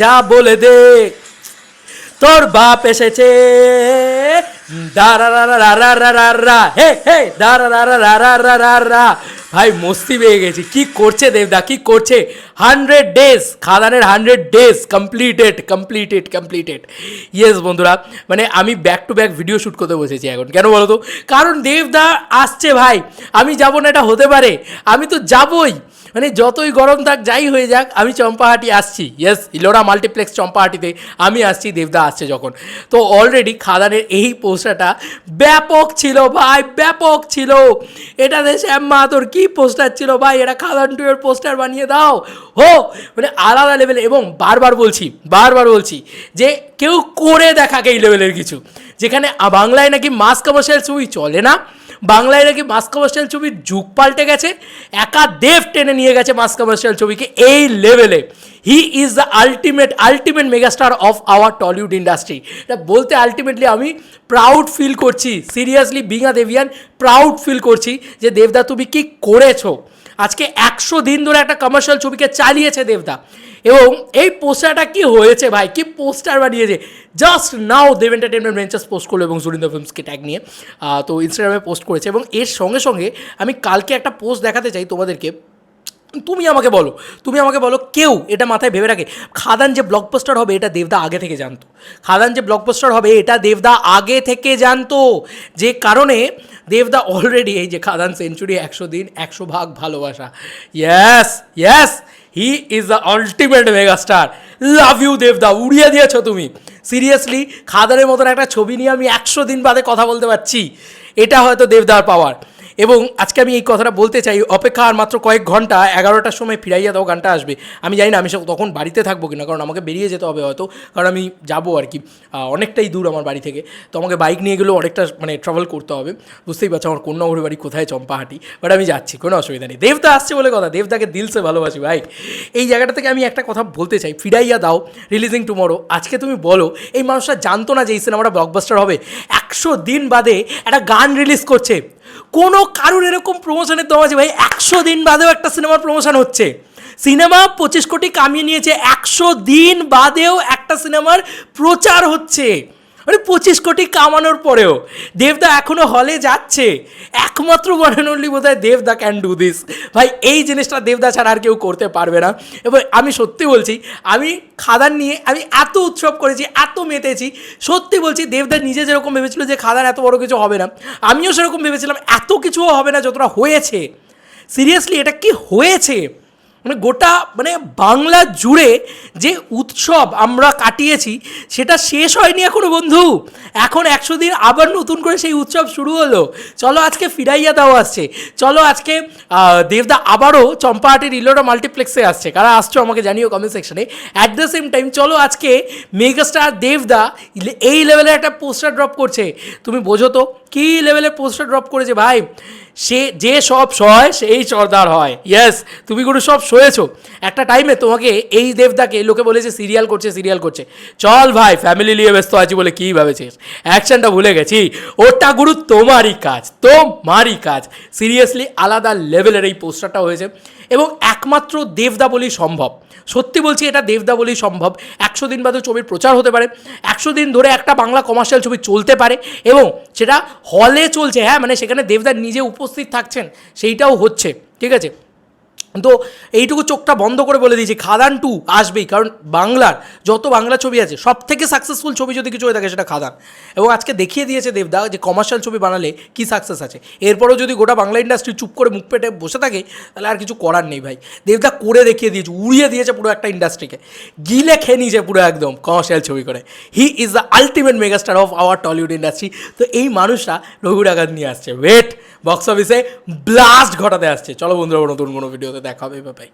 যা বলে দে। তোর বাপ এসেছে। ভাই, মস্তি পেয়ে গেছি। কি করছে দেবদা, কি করছে? Hundred days খাদানের hundred days completed completed completed yes বন্ধুরা মানে আমি back to back video shoot করতে বসেছি এখন। কেন বলো তো? কারণ দেবদা আসছে, ভাই। আমি যাব না, এটা হতে পারে। আমি তো যাবই। মানে যতই গরম থাক, যাই হয়ে যাক, আমি চম্পাহাটি আসছি। ইয়েস ইলোরা মাল্টিপ্লেক্স চম্পাহাটিতে আমি আসছি, দেবদা আসছে যখন। তো অলরেডি খাদানের এই পোস্টারটা ব্যাপক ছিল ভাই, ব্যাপক ছিল। এটাতে শ্যাম মাহাতোর কী পোস্টার ছিল ভাই? এটা খাদান টু এর পোস্টার বানিয়ে দাও। হো মানে আলাদা লেভেলে এবং বারবার বলছি বারবার বলছি যে কেউ করে দেখাকে এই লেভেলের কিছু। যেখানে বাংলায় নাকি মাস কমার্শিয়াল ছবি চলে না? বাংলায় নাকি মাস কমার্শিয়াল ছবির যুগ পাল্টে গেছে, একা দেব টেনে নিয়ে গেছে মাস কমার্শিয়াল ছবিকে এই লেভেলে he is the ultimate ultimate megastar of our Tollywood industry এটা বলতে আলটিমেটলি আমি প্রাউড ফিল করছি seriously being a Devian proud feel করছি যে দেবদা তুমি কী করেছ। আজকে একশো দিন ধরে একটা কমার্শিয়াল ছবিকে চালিয়েছে দেবদা। এবং এই পোস্টারটা কি হয়েছে ভাই? কি পোস্টার বানিয়েছে? Just now Dev entertainment ventures post করল এবং সুরিন্দর ফিল্মসকে ট্যাগ নিয়ে তো ইনস্টাগ্রামে পোস্ট করেছে এবং এর সঙ্গে সঙ্গে আমি কালকে একটা পোস্ট দেখাতে চাই তোমাদেরকে। তুমি আমাকে বলো, তুমি আমাকে বলো কেউ এটা মাথায় ভেবে রাখে, খাদান যে ব্লকবাস্টার হবে এটা দেবদা আগে থেকে জানতো। খাদান যে ব্লকবাস্টার হবে এটা দেবদা আগে থেকে জানতো। যে কারণে দেবদা অলরেডি এই যে খাদান সেঞ্চুরি একশো দিন, একশো ভাগ ভালোবাসা। Yes yes he is the ultimate megastar love you দেবদা, উড়িয়ে দিয়েছ তুমি। সিরিয়াসলি খাদানের মতন একটা ছবি নিয়ে আমি একশো দিন বাদে কথা বলতে পারছি। এটা হয়তো দেবদার পাওয়ার এবং আজকে আমি এই কথাটা বলতে চাই, অপেক্ষা আর মাত্র কয়েক ঘণ্টা, এগারোটার সময় ফিরাইয়া দাও, গানটা আসবে। আমি জানি না, আমি সে তখন বাড়িতে থাকব কিনা, কারণ আমাকে বেরিয়ে যেতে হবে হয়তো, কারণ আমি যাব আর কি। অনেকটাই দূর আমার বাড়ি থেকে। তো আমাকে বাইক নিয়ে গেলেও অনেকটা মানে ট্রাভেল করতে হবে। বুঝতেই পারছ, আমার কন্যাগরের বাড়ি কোথায়, চম্পাহাটি। বাট আমি যাচ্ছি, কোনো অসুবিধা নেই। দেবদা আসছে বলে কথা, দেবদাকে দিলসে ভালোবাসি, ভাই। এই জায়গাটা থেকে আমি একটা কথা বলতে চাই, ফিরাইয়া দাও রিলিজিং টুমরো আজকে তুমি বলো, এই মানুষটা জানতো না যে এই সিনেমাটা ব্লকবাস্টার হবে। একশো দিন বাদে একটা গান রিলিজ করছে। কোনো কারুর এরকম প্রমোশনের দম আছে? ভাই, একশো দিন বাদেও একটা সিনেমার প্রমোশন হচ্ছে। সিনেমা পঁচিশ কোটি কামিয়ে নিয়েছে। একশো দিন বাদেও একটা সিনেমার প্রচার হচ্ছে। পঁচিশ কোটি কামানোর পরেও দেবদা এখনও হলে যাচ্ছে। একমাত্র বানানোলি বোধ হয় দেবদা ক্যান ডু দিস ভাই, এই জিনিসটা দেবদা ছাড়া আর কেউ করতে পারবে না। এবং আমি সত্যি বলছি, আমি খাদান নিয়ে আমি এত উৎসব করেছি, এত মেতেছি, সত্যি বলছি, দেবদা নিজে যেরকম ভেবেছিল যে খাদান এত বড় কিছু হবে না, আমিও সেরকম ভেবেছিলাম এত কিছুও হবে না যতটা হয়েছে। সিরিয়াসলি এটা কি হয়েছে? মানে গোটা মানে বাংলা জুড়ে যে উৎসব আমরা কাটিয়েছি, সেটা শেষ হয়নি এখনও বন্ধু। এখন একশো দিন আবার নতুন করে সেই উৎসব শুরু হলো। চলো আজকে ফিরাইয়া দাও আসছে। চলো আজকে দেবদা আবারও চম্পাহাটির ইলোরা মাল্টিপ্লেক্সে আসছে। কারা আসছো আমাকে জানিও কমেন্ট সেকশনে অ্যাট দ্য সেম টাইম চলো আজকে মেগাস্টার দেবদা এই লেভেলের একটা পোস্টার ড্রপ করছে। তুমি বোঝো তো, কী লেভেলের পোস্টার ড্রপ করেছে ভাই? সে, যে সব সয়, সেই সর্দার হয়। ইয়েস তুমি কোনো সব সয়েছো একটা টাইমে তোমাকে এই দেবদাকে, লোকে বলেছে সিরিয়াল করছে সিরিয়াল করছে। চল ভাই ফ্যামিলি নিয়ে ব্যস্ত আছি বলে কী ভেবেছিস? অ্যাকশনটা ভুলে গেছি। ওটা গুরু, তোমারই কাজ তোমারই কাজ। সিরিয়াসলি আলাদা লেভেলের এই পোস্টারটা হয়েছে। এবং একমাত্র দেবদা বলেই সম্ভব। সত্যি বলছি, এটা দেবদা বলেই সম্ভব। একশো দিন বাদে ছবির প্রচার হতে পারে। একশো দিন ধরে একটা বাংলা কমার্শিয়াল ছবি চলতে পারে। এবং সেটা হলে চলছে হ্যাঁ? মানে সেখানে দেবদা নিজে উপস্থিত থাকছেন, সেইটাও হচ্ছে। ঠিক আছে? তো এইটুকু চোখটা বন্ধ করে বলে দিয়েছি, খাদান টু আসবেই, কারণ বাংলার যত বাংলা ছবি আছে সব থেকে সাকসেসফুল ছবি যদি কিছু হয়ে থাকে সেটা খাদান। এবং আজকে দেখিয়ে দিয়েছে দেবদা যে কমার্শিয়াল ছবি বানালে কি সাকসেস আছে। এরপরেও যদি গোটা বাংলা ইন্ডাস্ট্রি চুপ করে মুখ পেটে বসে থাকে, তাহলে আর কিছু করার নেই ভাই। দেবদা করে দেখিয়ে দিয়েছে, উড়িয়ে দিয়েছে পুরো একটা ইন্ডাস্ট্রিকে গিলে খেয়ে নিয়েছে পুরো একদম কমার্শিয়াল ছবি করে। He is the ultimate megastar of our Tollywood industry তো এই মানুষটা রঘু ডাকাত নিয়ে আসছে। ওয়েট বক্স অফিসে ব্লাস্ট ঘটাতে আসছে। চলো বন্ধুরা নতুন কোনো ভিডিওতে দেখা হবে বাই